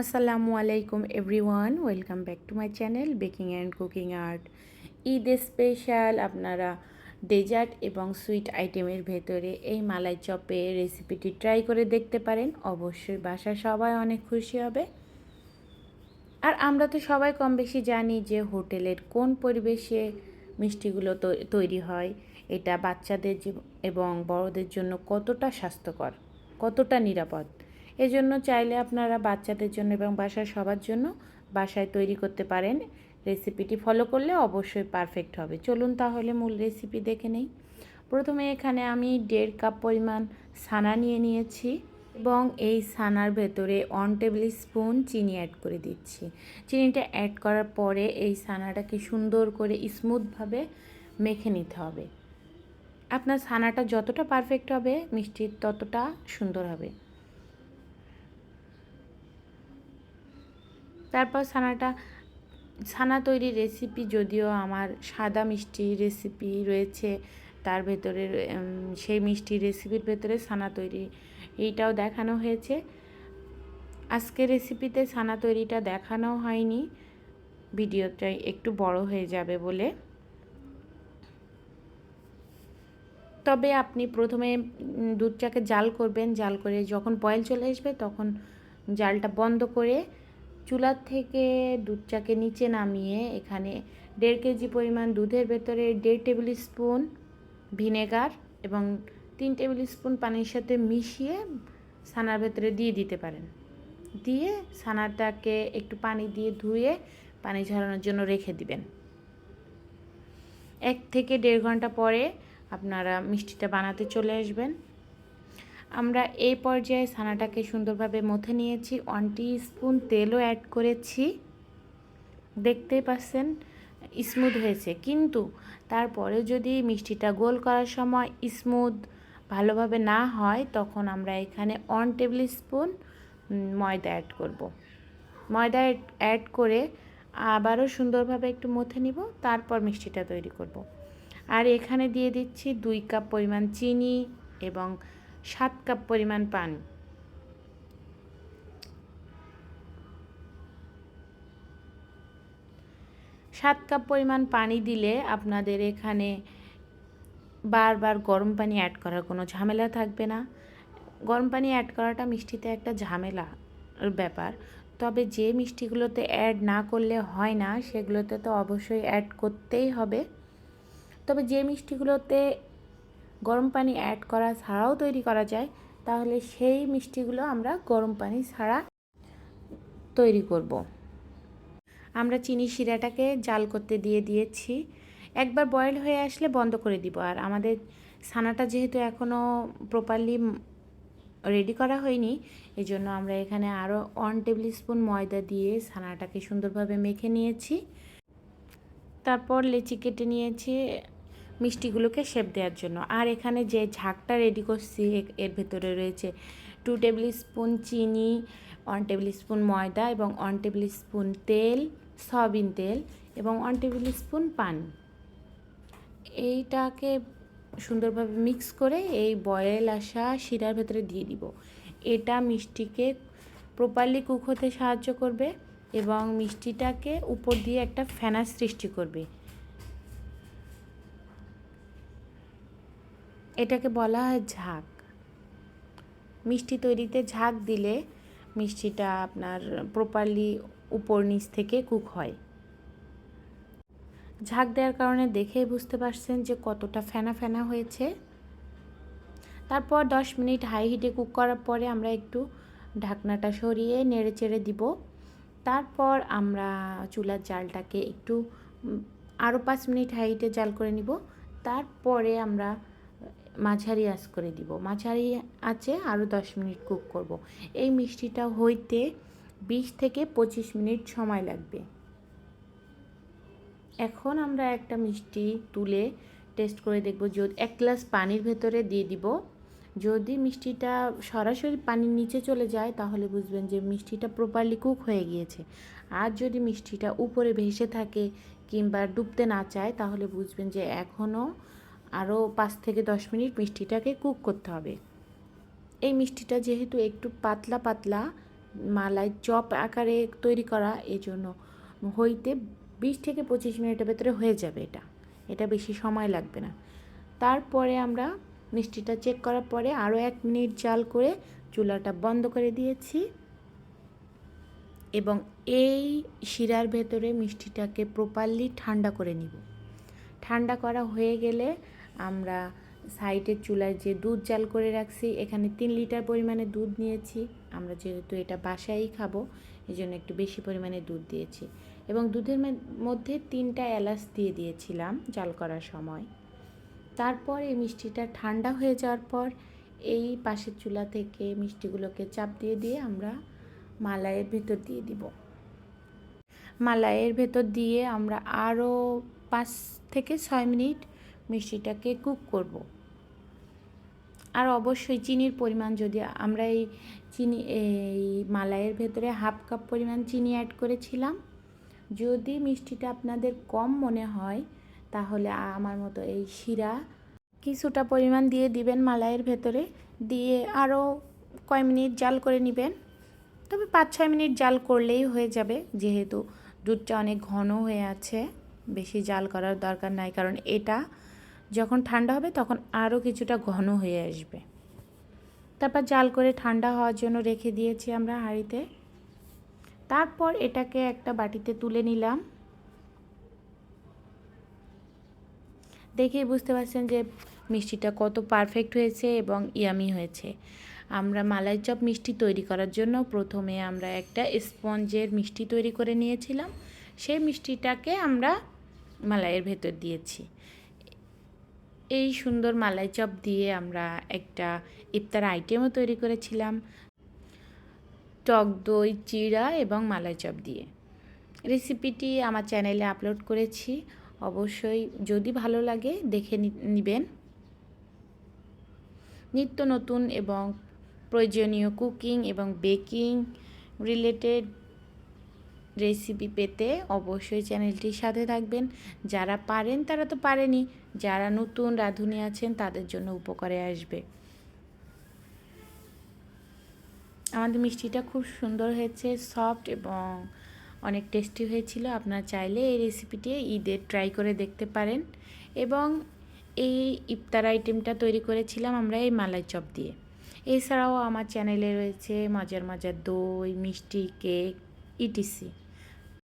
আসসালামু আলাইকুম everyone welcome back to my channel baking and cooking art Eid special আপনারা dessert এবং sweet আইটেমের ভেতরে এই মালাই চপের রেসিপিটি ট্রাই করে দেখতে পারেন। অবশ্যই বাসায় সবাই অনেক খুশি হবে। আর আমরা তো সবাই কম বেশি জানি যে হোটেলের কোন পরিবেশে মিষ্টিগুলো তৈরি হয়। এটা বাচ্চাদের এবং বড়দের জন্য কতটা স্বাস্থ্যকর, কতটা নিরাপদ। এজন্য চাইলে আপনারা বাচ্চাদের জন্য এবং বাসার সবার জন্য বাসায় তৈরি করতে পারেন। রেসিপিটি ফলো করলে অবশ্যই পারফেক্ট হবে। চলুন তাহলে মূল রেসিপি দেখে নেই। প্রথমে এখানে আমি দেড় কাপ পরিমাণ ছানা নিয়ে নিয়েছি এবং এই ছানার ভেতরে ওয়ান টেবিল স্পুন চিনি অ্যাড করে দিচ্ছি। চিনিটা অ্যাড করার পরে এই ছানাটাকে সুন্দর করে স্মুথভাবে মেখে নিতে হবে। আপনার ছানাটা যতটা পারফেক্ট হবে মিষ্টির ততটা সুন্দর হবে। তারপর ছানাটা, ছানা তৈরির রেসিপি যদিও আমার সাদা মিষ্টি রেসিপি রয়েছে, তার ভেতরে সেই মিষ্টি রেসিপির ভেতরে ছানা তৈরি, এইটাও দেখানো হয়েছে। আজকে রেসিপিতে ছানা তৈরিটা দেখানো হয়নি, ভিডিওটা একটু বড় হয়ে যাবে বলে। তবে আপনি প্রথমে দুধটাকে জাল করবেন, জাল করে যখন বয়েল চলে আসবে তখন জালটা বন্ধ করে চুলার থেকে দুধটাকে নিচে নামিয়ে এখানে দেড় কেজি পরিমাণ দুধের ভেতরে দেড় টেবিল স্পুন ভিনেগার এবং তিন টেবিল স্পুন পানির সাথে মিশিয়ে ছানার ভেতরে দিয়ে দিতে পারেন। দিয়ে ছানাটাকে একটু পানি দিয়ে ধুয়ে পানি ঝরানোর জন্য রেখে দিবেন। এক থেকে দেড় ঘণ্টা পরে আপনারা মিষ্টিটা বানাতে চলে আসবেন। আমরা এই পর্যায়ে ছানাটাকে সুন্দরভাবে মথে নিয়েছি ওয়ান স্পুন তেলও অ্যাড করেছি দেখতেই পাচ্ছেন স্মুথ হয়েছে কিন্তু তারপরে যদি মিষ্টিটা গোল করার সময় স্মুথ ভালোভাবে না হয়, তখন আমরা এখানে ওয়ান টেবিল স্পুন ময়দা অ্যাড করব। ময়দা অ্যাড করে আবারও সুন্দরভাবে একটু মথে নিব, তারপর মিষ্টিটা তৈরি করব। আর এখানে দিয়ে দিচ্ছি দুই কাপ পরিমাণ চিনি এবং সাত কাপ পরিমাণ পানি। সাত কাপ পরিমাণ পানি দিলে আপনাদের এখানে বারবার গরম পানি অ্যাড করার কোনো ঝামেলা থাকবে না। গরম পানি অ্যাড করাটা মিষ্টিতে একটা ঝামেলা ব্যাপার। তবে যে মিষ্টিগুলোতে অ্যাড না করলে হয় না, সেগুলোতে তো অবশ্যই অ্যাড করতেই হবে। তবে যে মিষ্টিগুলোতে গরম পানি অ্যাড করা ছাড়াও তৈরি করা যায়, তাহলে সেই মিষ্টিগুলো আমরা গরম পানি ছাড়া তৈরি করব। আমরা চিনি শিরাটাকে জাল করতে দিয়ে দিয়েছি। একবার বয়েল হয়ে আসলে বন্ধ করে দিব। আর আমাদের ছানাটা যেহেতু এখনও প্রপারলি রেডি করা হয়নি এই জন্য আমরা এখানে আরও ওয়ান টেবিল স্পুন ময়দা দিয়ে ছানাটাকে সুন্দরভাবে মেখে নিয়েছি। তারপর লেচি কেটে নিয়েছি। মিষ্টিগুলোকে শেপ দেওয়ার জন্য। আর এখানে যে ঝাঁকটা রেডি করছি এর ভেতরে রয়েছে টু টেবিল স্পুন চিনি ওয়ান টেবিল স্পুন ময়দা এবং ওয়ান টেবিল স্পুন তেল, সয়াবিন তেল এবং ওয়ান টেবিল স্পুন পানি। এইটাকে সুন্দরভাবে মিক্স করে এই বয়েল আসা শিরার ভেতরে দিয়ে দিব। এটা মিষ্টিকে প্রপারলি কুক হতে সাহায্য করবে এবং মিষ্টিটাকে উপর দিয়ে একটা ফেনার সৃষ্টি করবে। এটাকে বলা হয় ঝাঁক। মিষ্টি তৈরিতে ঝাঁক দিলে মিষ্টিটা আপনার প্রপারলি উপর নিচ থেকে কুক হয়। ঝাঁক দেওয়ার কারণে দেখেই বুঝতে পারছেন যে কতটা ফেনা ফেনা হয়েছে। তারপর দশ মিনিট হাই হিটে কুক করার পরে আমরা একটু ঢাকনাটা সরিয়ে নেড়ে চেড়ে দিব। তারপর আমরা চুলার জালটাকে একটু আরও পাঁচ মিনিট হাই হিটে জাল করে নিব। তারপরে আমরা মাঝারি আঁচ করে দিব। মাঝারি আঁচে আরও দশ মিনিট কুক করব। এই মিষ্টিটা হইতে বিশ থেকে পঁচিশ মিনিট সময় লাগবে। এখন আমরা একটা মিষ্টি তুলে টেস্ট করে দেখব। যদি এক গ্লাস পানির ভেতরে দিয়ে দিব। যদি মিষ্টিটা সরাসরি পানির নিচে চলে যায়, তাহলে বুঝবেন যে মিষ্টিটা প্রপারলি কুক হয়ে গিয়েছে। আর যদি মিষ্টিটা উপরে ভেসে থাকে কিংবা ডুবতে না চায়, তাহলে বুঝবেন যে এখনও আরও পাঁচ থেকে দশ মিনিট মিষ্টিটাকে কুক করতে হবে। এই মিষ্টিটা যেহেতু একটু পাতলা পাতলা, মালাই চপ আকারে তৈরি করা এই জন্য হইতে বিশ থেকে পঁচিশ মিনিটের ভেতরে হয়ে যাবে এটা। এটা বেশি সময় লাগবে না। তারপরে আমরা মিষ্টিটা চেক করার পরে আরও এক মিনিট জাল করে চুলাটা বন্ধ করে দিয়েছি। এবং এই শিরার ভেতরে মিষ্টিটাকে প্রপারলি ঠান্ডা করে নিব। ঠান্ডা করা হয়ে গেলে আমরা সাইডের চুলায় যে দুধ জাল করে রাখছি, এখানে তিন লিটার পরিমাণে দুধ নিয়েছি। আমরা যেহেতু এটা বাসায়ই খাব এই জন্য একটু বেশি পরিমাণে দুধ দিয়েছি। এবং দুধের মধ্যে তিনটা এলাচ দিয়ে দিয়েছিলাম জাল করার সময়। তারপর এই মিষ্টিটা ঠান্ডা হয়ে যাওয়ার পর এই পাশের চুলা থেকে মিষ্টিগুলোকে চাপ দিয়ে দিয়ে আমরা মালাইয়ের ভেতর দিয়ে দিব। মালাইয়ের ভেতর দিয়ে আমরা আরও পাঁচ থেকে ছয় মিনিট মিষ্টিটাকে কুক করব। আর অবশ্যই চিনির পরিমাণ যদি আমরা এই চিনি, এই মালাইয়ের ভেতরে হাফ কাপ পরিমাণ চিনি অ্যাড করেছিলাম, যদি মিষ্টিটা আপনাদের কম মনে হয়, তাহলে আমার মতো এই শিরা কিছুটা পরিমাণ দিয়ে দিবেন মালাইয়ের ভেতরে। দিয়ে আরও কয় মিনিট জাল করে নেবেন। তবে পাঁচ ছয় মিনিট জাল করলেই হয়ে যাবে, যেহেতু দুধটা অনেক ঘন হয়ে আছে, বেশি জাল করার দরকার নাই, কারণ এটা যখন ঠান্ডা হবে তখন আরও কিছুটা ঘন হয়ে আসবে। তারপর জাল করে ঠান্ডা হওয়ার জন্য রেখে দিয়েছি আমরা হাঁড়িতে। তারপর এটাকে একটা বাটিতে তুলে নিলাম। দেখেই বুঝতে পারছেন যে মিষ্টিটা কত পারফেক্ট হয়েছে এবং ইয়ামি হয়েছে। আমরা মালাই চপ মিষ্টি তৈরি করার জন্য প্রথমে আমরা একটা স্পঞ্জের মিষ্টি তৈরি করে নিয়েছিলাম। সেই মিষ্টিটাকে আমরা মালাইয়ের ভেতর দিয়েছি। এই সুন্দর মালাই চপ দিয়ে আমরা একটা ইফতার আইটেমও তৈরি করেছিলাম। টক দই, চিড়া এবং মালাই চপ দিয়ে। রেসিপিটি আমার চ্যানেলে আপলোড করেছি। অবশ্যই যদি ভালো লাগে দেখে নেবেন। নিত্য নতুন এবং প্রয়োজনীয় কুকিং এবং বেকিং রিলেটেড রেসিপি পেতে অবশ্যই চ্যানেলটির সাথে থাকবেন। যারা পারেন, তারা তো পারেনি। যারা নতুন, রাঁধুনি আছেন, তাদের জন্য উপকারে আসবে। আমাদের মিষ্টিটা খুব সুন্দর হয়েছে, সফট এবং অনেক টেস্টি হয়েছিল। আপনারা চাইলে এই রেসিপিটি ঈদের ট্রাই করে দেখতে পারেন। এবং এই ইফতার আইটেমটা তৈরি করেছিলাম আমরা এই মালাই চপ দিয়ে। এছাড়াও আমার চ্যানেলে রয়েছে মজার মজার দই, মিষ্টি, কেক, ইটিসি।